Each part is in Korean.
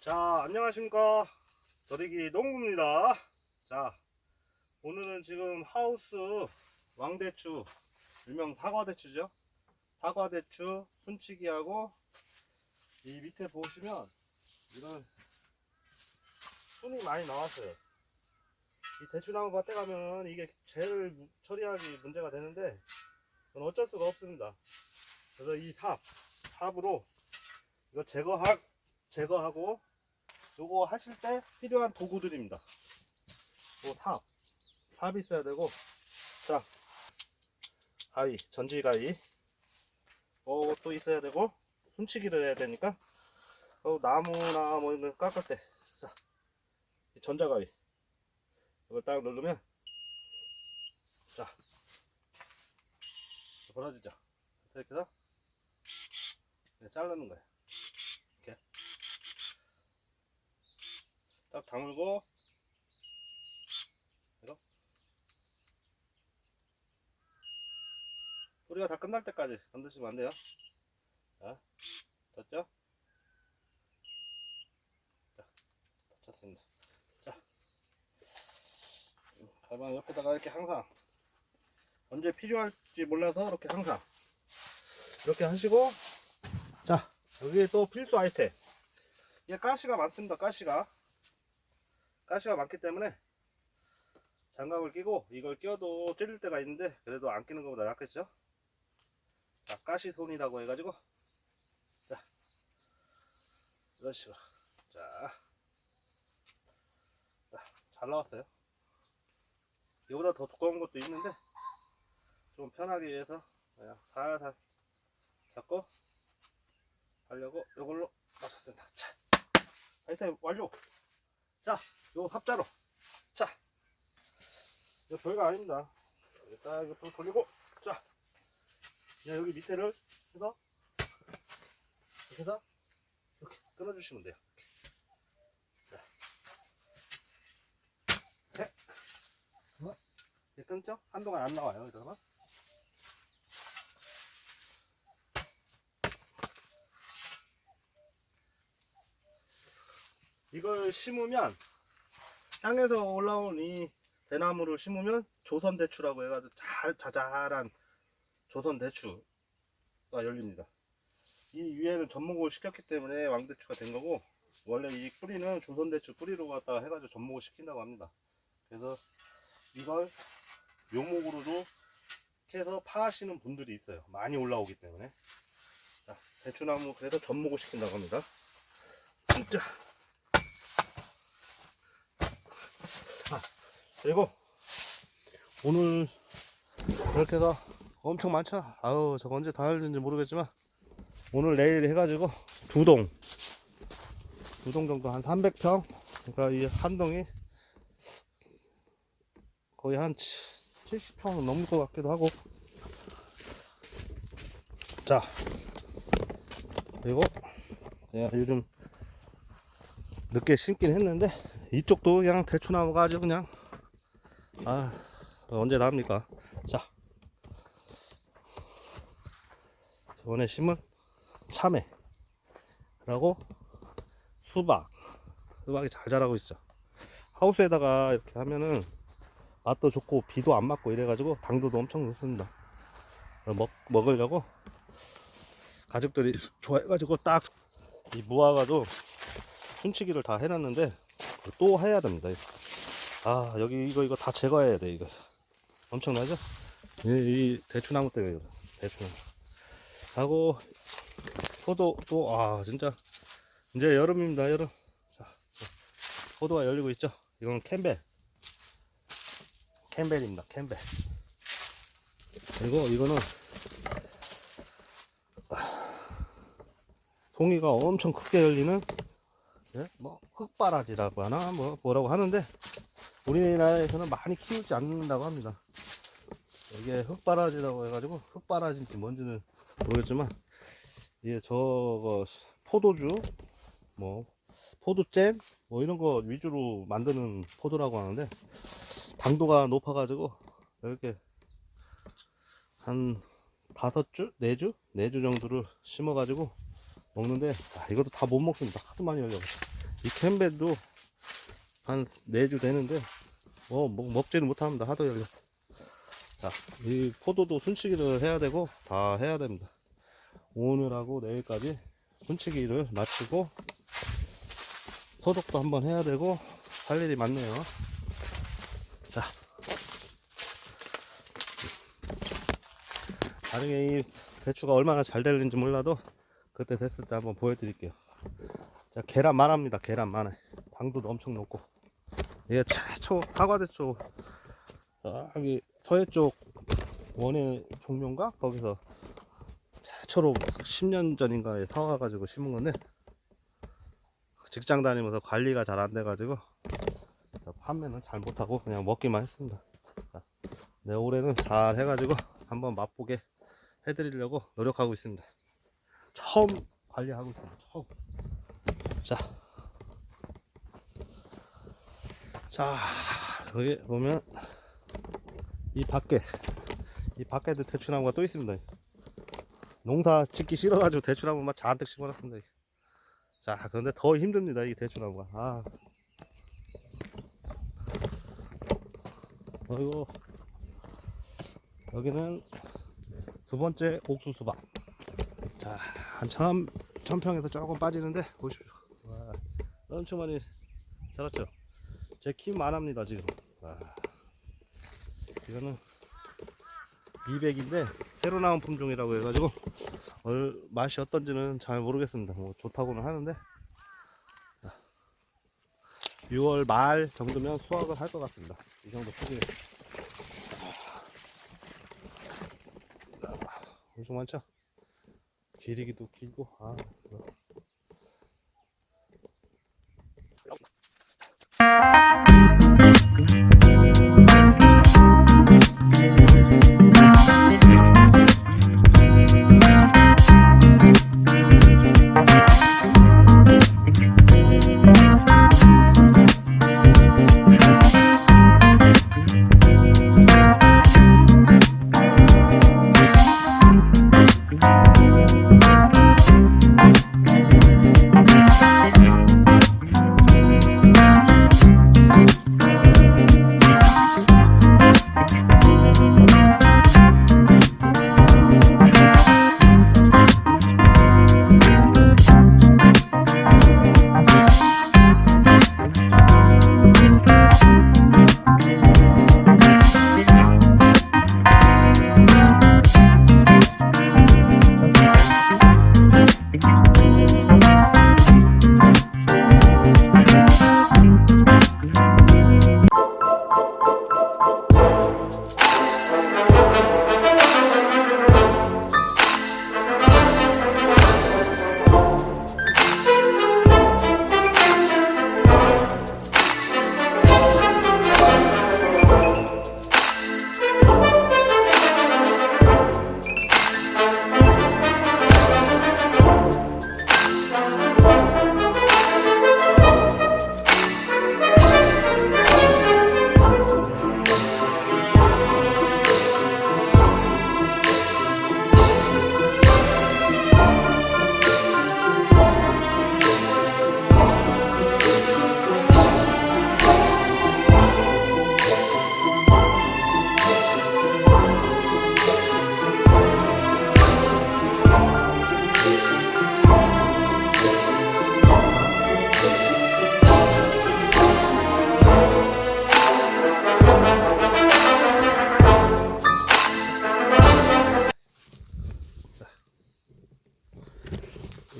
자, 안녕하십니까. 더리기 농부입니다. 자, 오늘은 지금 하우스 왕대추, 일명 사과대추죠. 사과대추 순치기하고 이 밑에 보시면 이런 순이 많이 나왔어요. 이 대추나무 밭에 가면 이게 제일 무- 처리하기 문제가 되는데 그건 어쩔 수가 없습니다. 그래서 이 삽, 삽으로 이거 제거하, 제거하고 요거 하실 때 필요한 도구들입니다. 요 삽, 삽이 있어야 되고 자, 가위, 전지 가위 어, 또 있어야 되고 손치기를 해야 되니까 어, 나무나 뭐 이런 거 깎을 때 자, 이 전자가위 이걸 딱 누르면 자 벌어지죠. 이렇게 해서 네, 자르는 거예요. 이렇게. 딱 다물고 이거 소리가 다 끝날 때까지 건드시면 안 돼요. 자 됐죠? 자 닫혔습니다. 자 가방 옆에다가 이렇게 항상 언제 필요할지 몰라서 이렇게 항상 이렇게 하시고 자 여기에 또 필수 아이템. 이게 가시가 많습니다 가시가. 가시가 많기 때문에 장갑을 끼고 이걸 끼워도 찔릴 때가 있는데 그래도 안 끼는 것보다 낫겠죠? 자 가시손이라고 해가지고. 자 이런 식으로. 자, 자, 잘 나왔어요. 이보다 더 두꺼운 것도 있는데 좀 편하기 위해서 그냥 살살 잡고 하려고 이걸로 맞췄습니다. 자, 아이템 완료. 자, 요 삽자로. 자, 이거 별거 아닙니다. 일단 이거 또 돌리고, 자, 그냥 여기 밑에를 해서 이렇게 해서 이렇게 끊어주시면 돼요. 어? 이제 끊죠? 한동안 안 나와요. 이러면. 이걸 심으면 향에서 올라온 이 대나무를 심으면 조선 대추라고 해가지고 잘 자잘한 조선 대추가 열립니다. 이 위에는 접목을 시켰기 때문에 왕대추가 된 거고 원래 이 뿌리는 조선 대추 뿌리로 갖다가 해가지고 접목을 시킨다고 합니다. 그래서 이걸 묘목으로도 해서 파시는 분들이 있어요. 많이 올라오기 때문에 자, 대추나무 그래서 접목을 시킨다고 합니다. 진짜. 그리고. 오늘 이렇게 해서 엄청 많죠? 아우 저거 언제 다 할는지 모르겠지만 오늘 내일 해가지고 두 동. 두동 정도 한 300평. 그러니까 이 한 동이 거의 한 70평 넘을 것 같기도 하고. 자. 그리고 내가 요즘 늦게 심긴 했는데 이쪽도 그냥 대추나무가 아주 그냥 아 언제 나옵니까? 자. 저번에 심은 참외. 라고 수박. 수박이 잘 자라고 있어. 하우스에다가 이렇게 하면은 맛도 좋고 비도 안 맞고 이래가지고 당도도 엄청 좋습니다. 먹, 먹으려고 가족들이 좋아해가지고 딱이 무화과도 순치기를 다 해놨는데 또 해야 됩니다 아 여기 이거 이거 다 제거해야 돼 이거. 엄청나죠? 이, 이 대추나무 때문에 대추나무 하고 포도 또 아 진짜. 이제 여름입니다 여름. 자 포도가 열리고 있죠? 이건 캠벨. 캠벨입니다 캠벨. 그리고 이거는 송이가 엄청 크게 열리는 예? 뭐 흙바라지라고 하나? 뭐 뭐라고 하는데 우리나라에서는 많이 키우지 않는다고 합니다. 이게 흙바라지라고 해가지고 흙바라지인지 뭔지는 모르겠지만 이게 저거 포도주 뭐 포도잼 뭐 이런 거 위주로 만드는 포도라고 하는데 당도가 높아가지고 이렇게 한 다섯 주, 네 주, 네 주 정도를 심어가지고 먹는데 아, 이것도 다 못 먹습니다. 하도 많이 열려. 이 캠벨도 한네주 되는데 어 먹, 먹지는 못합니다. 하도 열려. 자, 이 포도도 순치기를 해야 되고 다 해야 됩니다. 오늘하고 내일까지 순치기를 마치고 소독도 한번 해야 되고 할 일이 많네요. 자, 나중에 이 대추가 얼마나 잘 될는지 몰라도 그때 됐을 때 한번 보여드릴게요. 자, 계란 만합니다. 계란 만해. 당도도 엄청 높고. 이게 최초 사과대초 여기 서해 쪽 원해 종묘인가 거기서 최초로 10년 전인가에 사와가지고 심은 건데 직장 다니면서 관리가 잘 안 돼가지고 판매는 잘 못하고 그냥 먹기만 했습니다. 자, 네, 올해는 잘 해가지고 한번 맛보게 해드리려고 노력하고 있습니다. 처음 관리하고 있습니다. 처음. 자, 자 여기 보면 이 밖에 이 밖에도 대추나무가 또 있습니다. 농사 짓기 싫어가지고 대추나무만 잔뜩 심어놨습니다. 자, 그런데 더 힘듭니다. 이 대추나무가. 아. 어이구. 여기는 두 번째 옥수 수박. 자, 한 천, 천평에서 조금 빠지는데, 보십시오. 와, 엄청 많이 자랐죠? 제키 만합니다, 지금. 와. 이거는 200인데, 새로 나온 품종이라고 해가지고, 얼, 맛이 어떤지는 잘 모르겠습니다. 뭐, 좋다고는 하는데, 6월 말 정도면 수확을 할 것 같습니다. 이 정도 크기는. 엄청 많죠? 길이기도 길고, 아. 그래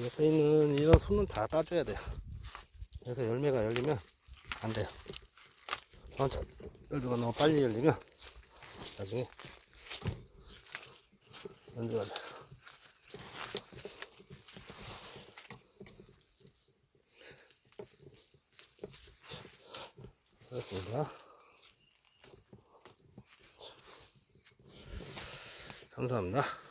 옆에 있는 이런 손은 다 따줘야 돼요. 그래서 열매가 열리면 안 돼요. 열매가 너무 빨리 열리면 나중에 문제가 돼요. 그렇습니다. 감사합니다.